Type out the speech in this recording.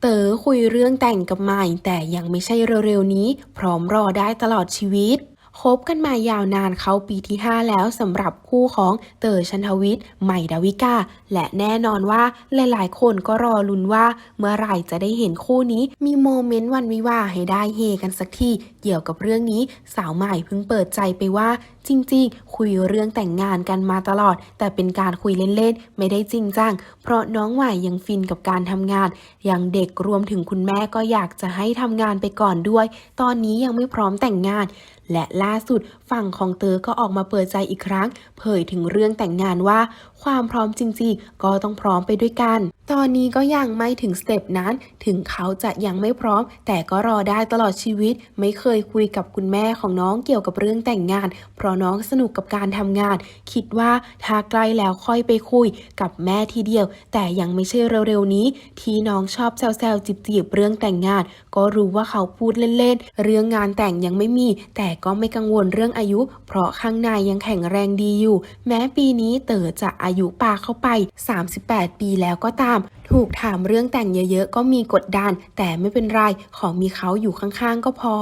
เต๋อคุยเรื่องแต่งกับใหม่ แต่ยังไม่ใช่เร็วๆนี้ พร้อมรอได้ตลอดชีวิต คบกันมายาวนานเข้าปีที่ 5 แล้วสำหรับคู่ของเต๋อชันทวิทย์ใหม่ดาวิกา และแน่นอนว่าหลายๆ คนก็รอลุ้นว่า เมื่อไหร่จะได้เห็นคู่นี้มีโมเมนต์วันวิวาให้ได้เฮกันสักทีเกี่ยวกับเรื่องนี้สาวใหม่เพิ่งเปิดใจไปว่า จริง ๆ คุยเรื่องแต่งงานกันมาตลอด แต่เป็นการคุยเล่น ๆ ไม่ได้จริงจังเพราะน้องใหม่ยังฟินกับการทำงานอย่างเด็กรวมถึงคุณแม่ก็อยากจะให้ทำงานไปก่อนด้วย ตอนนี้ยังไม่พร้อมแต่งงาน และล่าสุดฝั่งของเตอก็ออกมาเปิดใจอีกครั้ง เผยถึงเรื่องแต่งงานว่า ความพร้อมจริงๆ ก็ต้องพร้อมไปด้วยกัน ตอนนี้ก็ยังไม่ถึงสเต็ปนั้น ถึงเขาจะยังไม่พร้อม แต่ก็รอได้ตลอดชีวิต ไม่เคยคุยกับคุณแม่ของน้องเกี่ยวกับเรื่องแต่งงาน เพราะน้องสนุกกับการทำงาน คิดว่าถ้าใกล้แล้วค่อยไปคุยกับแม่ทีเดียว แต่ยังไม่ใช่เร็วๆนี้ ที่น้องชอบแซวๆจีบๆเรื่องแต่งงาน ก็รู้ว่าเขาพูดเล่นๆเรื่องงานแต่งยังไม่มีแต่ก็ไม่กังวลเรื่องอายุ เพราะข้างในยังแข็งแรงดีอยู่ แม้ปีนี้เต๋อจะอายุปาเข้าไป 38 ปีแล้วก็ตาม ถูกถามเรื่องแต่งเยอะๆ ก็มีกดดัน แต่ไม่เป็นไร ขอมีเขาอยู่ข้างๆ ก็พอ